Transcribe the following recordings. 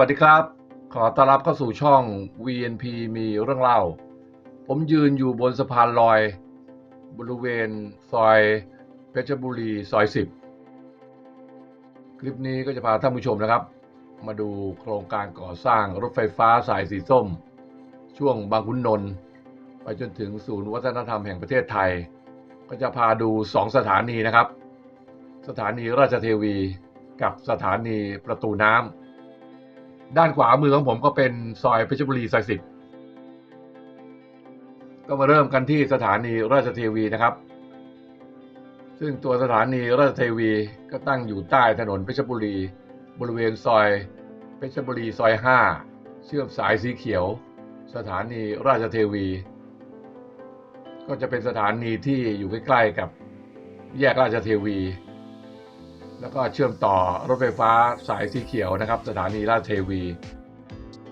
วัสดีครับ ขอต้อนรับเข้าสู่ช่อง VNP มีเรื่องเล่า ผมยืนอยู่บนสะพานลอย บริเวณซอยเพชรบุรีซอย10 คลิปนี้ก็จะพาท่านผู้ชมนะครับ มาดูโครงการก่อสร้างรถไฟฟ้าสายสีส้ม ช่วงบางขุนนนท์ไปจนถึงศูนย์วัฒนธรรมแห่งประเทศไทย ก็จะพาดู 2 สถานีนะครับ สถานีราชเทวีกับสถานีประตูน้ำ ด้านขวามือของผมก็เป็นซอยเพชรบุรีซอยสิบก็มาเริ่มกันที่สถานีราชเทวีนะครับ ซึ่งตัวสถานีราชเทวีก็ตั้งอยู่ใต้ถนนเพชรบุรี บริเวณซอยเพชรบุรีซอย 5 เชื่อมสายสีเขียว สถานีราชเทวี ก็จะเป็นสถานีที่อยู่ใกล้ๆกับแยกราชเทวี แล้วก็เชื่อมต่อรถไฟฟ้าสายสีเขียวนะครับ สถานีราชเทวี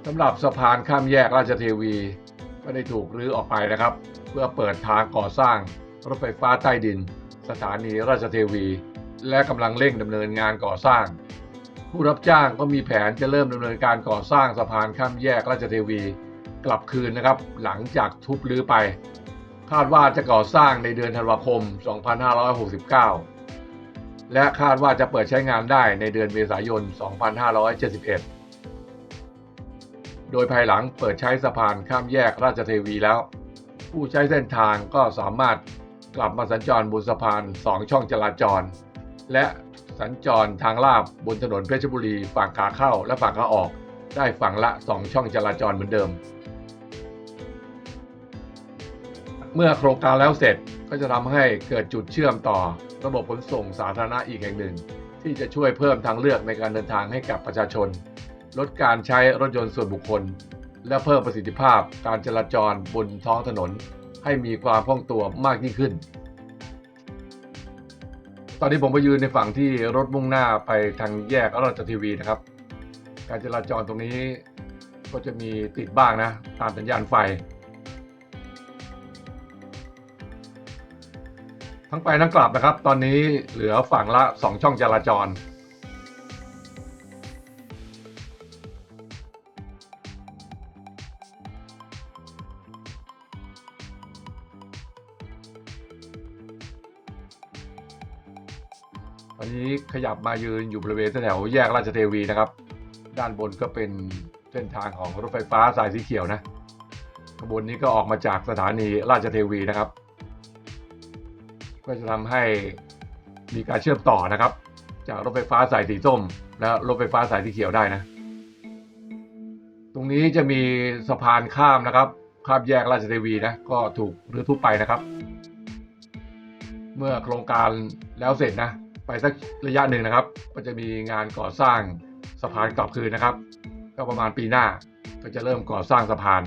สำหรับสะพานข้ามแยกราชเทวีก็ได้ถูกรื้อออกไปนะครับ เพื่อเปิดทางก่อสร้างรถไฟฟ้าใต้ดิน สถานีราชเทวี และกำลังเร่งดำเนินงานก่อสร้าง ผู้รับจ้างก็มีแผนจะเริ่มดำเนินการก่อสร้างสะพานข้ามแยกราชเทวี กลับคืนนะครับ หลังจากทุบรื้อไป คาดว่าจะก่อสร้างในเดือนธันวาคม 2569 และคาดว่าจะเปิดใช้งานได้ในเดือนเมษายน 2571 โดยภายหลังเปิดใช้สะพานข้ามแยกราชเทวีแล้ว ผู้ใช้เส้นทางก็สามารถกลับมาสัญจรบนสะพาน 2 ช่องจราจร และสัญจรทางลาบบนถนนเพชรบุรีฝั่งขาเข้าและฝั่งขาออก ได้ฝั่งละ 2 ช่องจราจรเหมือนเดิม เมื่อโครงการแล้วเสร็จก็จะทำให้เกิดจุดเชื่อมต่อ ระบบขนส่งสาธารณะอีกแห่งหนึ่ง ที่จะช่วยเพิ่มทางเลือกในการเดินทางให้กับประชาชน ลดการใช้รถยนต์ส่วนบุคคล และเพิ่มประสิทธิภาพการจราจรบนท้องถนน ให้มีความคล่องตัวมากยิ่งขึ้น ตอนนี้ผมไปยืนในฝั่งที่รถมุ่งหน้าไปทางแยกอราชทีวีนะครับ การจราจรตรงนี้ก็จะมีติดบ้างนะ ตามสัญญาณไฟ ทั้งไปทั้งกลับนะครับ ตอนนี้เหลือฝั่งละ 2 ช่องจราจร ตอนนี้ขยับมายืนอยู่บริเวณแถวแยกราชเทวีนะครับ ด้านบนก็เป็นเส้นทางของรถไฟฟ้าสายสีเขียวนะขบวนนี้ก็ออกมาจากสถานีราชเทวีนะครับ ก็จะทำให้มีการเชื่อมต่อนะครับ จากรถไฟฟ้าสายสีส้ม และรถไฟฟ้าสายสีเขียวได้นะ ตรงนี้จะมีสะพานข้ามนะครับ ข้ามแยกราชเทวีนะก็ถูกรื้อทุบไปนะครับ เมื่อโครงการแล้วเสร็จนะ ไปสักระยะหนึ่งนะครับ ก็จะมีงานก่อสร้างสะพานกลับคืนนะครับ ก็ประมาณปีหน้าก็จะเริ่มก่อสร้างสะพาน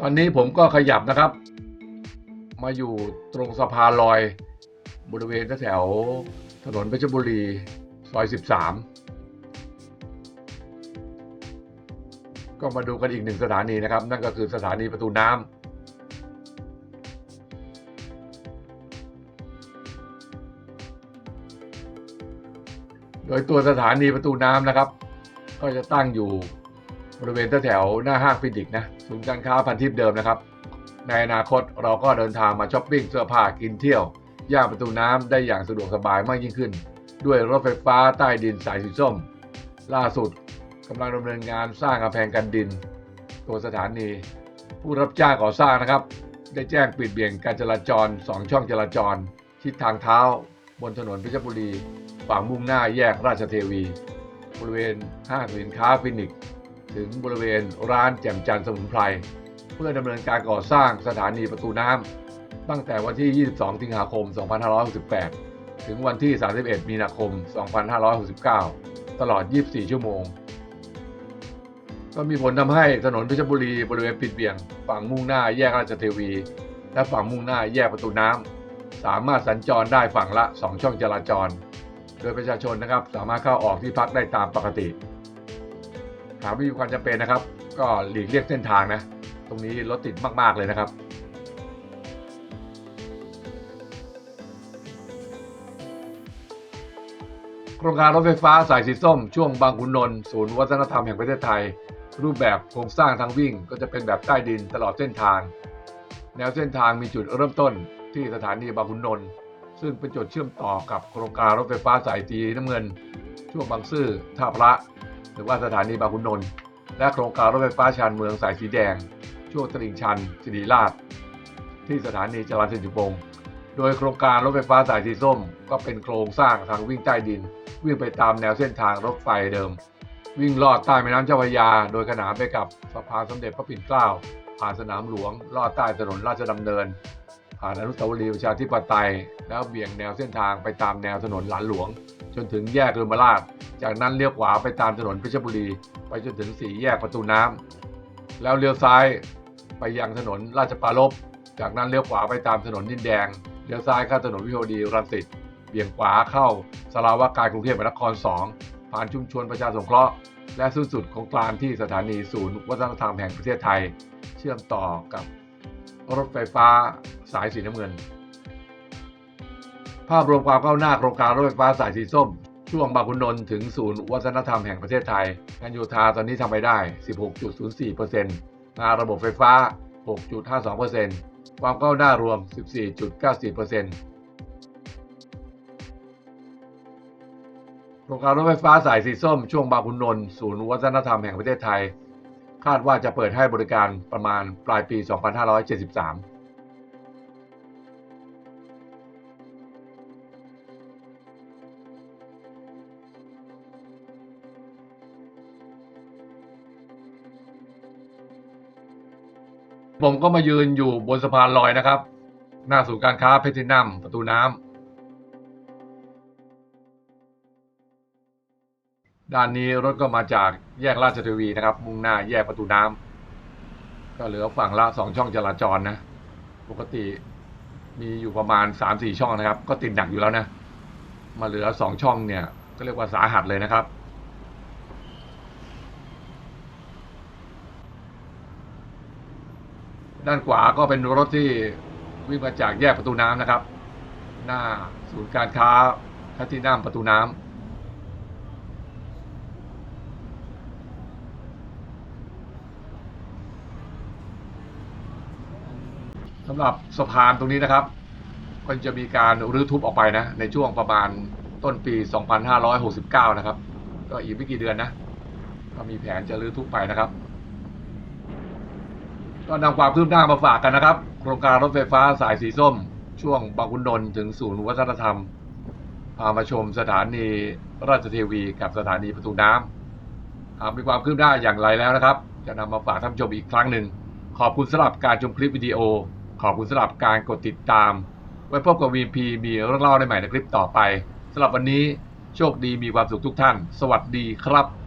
ตอนนี้ผมก็ขยับนะครับ มาอยู่ตรงสะพานลอย บริเวณแถวถนนเพชรบุรีซอย 13 ก็มาดูกันอีกหนึ่งสถานีนะครับ นั่นก็คือสถานีประตูน้ำโดยตัวสถานีประตูน้ำนะครับ ก็จะตั้งอยู่ บริเวณแถวหน้าห้างฟินิกส์นะศูนย์การค้าพันทิพย์เดิมนะครับ ในอนาคตเราก็เดินทางมาช้อปปิ้งเสื้อผ้ากินเที่ยว ย่านประตูน้ำได้อย่างสะดวกสบายมากยิ่งขึ้น ด้วยรถไฟฟ้าใต้ดินสายสีส้ม ล่าสุดกำลังดำเนินงานสร้างกำแพงกันดิน ตัวสถานี ผู้รับจ้างก่อสร้างนะครับ ได้แจ้งปิดเบี่ยงการจราจร 2 ช่องจราจรทิศทางเท้า บนถนนเพชรบุรี ฝั่งมุ่งหน้าแยกราชเทวี บริเวณห้างสินค้าฟินิกส์ ถึงบริเวณร้านแจ่มจันทร์สมุนไพร เพื่อดำเนินการก่อสร้างสถานีประตูน้ำตั้งแต่วันที่ 22 สิงหาคม 2568 ถึงวันที่ 31 มีนาคม 2569 ตลอด 24 ชั่วโมง ก็มีผลทำให้ถนนเพชรบุรีบริเวณปิดเบี่ยง ฝั่งมุ่งหน้าแยกราชเทวี และฝั่งมุ่งหน้าแยกประตูน้ำสามารถสัญจรได้ฝั่งละ 2 ช่องจราจร โดยประชาชนนะครับสามารถเข้าออกที่พักได้ตามปกติ หากไม่มีความจำเป็นนะครับ ก็หลีกเลี่ยงเส้นทางนะ ตรงนี้รถติดมาก ๆ เลยนะครับ โครงการรถไฟฟ้าสายสีส้ม ช่วงบางขุนนนท์ศูนย์วัฒนธรรมแห่งประเทศไทย รูปแบบโครงสร้างทางวิ่งก็จะเป็นแบบใต้ดินตลอดเส้นทาง แนวเส้นทางมีจุดเริ่มต้นที่สถานีบางขุนนนท์ซึ่งเป็นจุดเชื่อมต่อกับโครงการรถไฟฟ้าสายสีน้ำเงิน ช่วงบางซื่อท่าพระ รือว่าสถานีบางขุนนนท์และโครงการรถไฟฟ้าชานเมืองสายสีแดง ช่วงตลิ่งชันสิริราช ที่สถานีจรัญเซนจุปงศ์โดยโครงการรถไฟฟ้าสายสีส้ม ก็เป็นโครงสร้างทางวิ่งใต้ดิน วิ่งไปตามแนวเส้นทางรถไฟเดิม วิ่งลอดใต้แม่น้ำเจ้าพระยา โดยขนานไปกับสะพานสมเด็จพระปิ่นเกล้าผ่านสนามหลวง ลอดใต้ถนนราชดำเนิน ผ่านอนุสาวรีย์ประชาธิปไตย แล้วเบี่ยงแนวเส้นทางไปตามแนวถนนหลานหลวง จนถึงแยกเรือมราชจากนั้นเลี้ยวขวาไปตามถนนเพชรบุรี ไปจนถึงสี่แยกประตูน้ำแล้วเลี้ยวซ้ายไปยังถนนราชปารภจากนั้นเลี้ยวขวาไปตามถนนดินแดง เลี้ยวซ้ายเข้าถนนวิภาวดีรังสิต เบี่ยงขวาเข้าสาราวาการกรุงเทพมหานคร 2 ผ่านชุมชนประชาสงเคราะห์ และสิ้นสุดของกลางที่สถานีศูนย์วัฒนธรรมแห่งประเทศไทย เชื่อมต่อกับรถไฟฟ้าสายสีน้ำเงิน ภาพรวมความก้าวหน้าโครงการรถไฟฟ้าสายสีส้ม ช่วงบางขุนนนท์ถึงศูนย์วัฒนธรรมแห่งประเทศไทยงานโยธาตอนนี้ทำไปได้ 16.04%งานระบบไฟฟ้า 6.52%ความก้าวหน้ารวม 14.94%โครงการรถไฟฟ้าสายสีส้ม ช่วงบางขุนนนท์ศูนย์วัฒนธรรมแห่งประเทศไทย คาดว่าจะเปิดให้บริการประมาณปลายปี 2573 ผมก็มายืนอยู่บนสะพานลอยนะครับ หน้าศูนย์การค้าเพชรนัมประตูน้ำด้านนี้รถก็มาจากแยกราชเทวีนะครับ มุ่งหน้าแยกประตูน้ำก็เหลือฝั่งละสองช่องจราจรนะ ปกติมีอยู่ประมาณสามสี่ช่องนะครับ ก็ติดหนักอยู่แล้วนะ มาเหลือสองช่องเนี่ย ก็เรียกว่าสาหัสเลยนะครับ ด้านขวาก็เป็นรถที่วิ่งมาจากแยกประตูน้ำนะครับ หน้าศูนย์การค้าแพลทินัมประตูน้ำสำหรับสะพานตรงนี้นะครับ ก็จะมีการรื้อทุบออกไปนะ ในช่วงประมาณต้นปี 2569 นะครับ ก็อีกไม่กี่เดือนนะ ก็มีแผนจะรื้อทุบไปนะครับ ก็นำความคืบหน้ามาฝากกันนะครับ โครงการรถไฟฟ้าสายสีส้ม ช่วงบางขุนนนท์ถึงศูนย์วัฒนธรรม พามาชมสถานีราชเทวีกับสถานีประตูน้ำหากมีความคืบหน้าอย่างไรแล้วนะครับ จะนำมาฝากท่านผู้ชมอีกครั้งหนึ่ง ขอบคุณสำหรับการชมคลิปวิดีโอ ขอบคุณสำหรับการกดติดตาม ไว้พบกับ VP มีเรื่องเล่าในใหม่ในคลิปต่อไปสำหรับวันนี้โชคดีมีความสุขทุกท่าน สวัสดีครับ